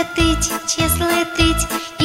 летить, час летить.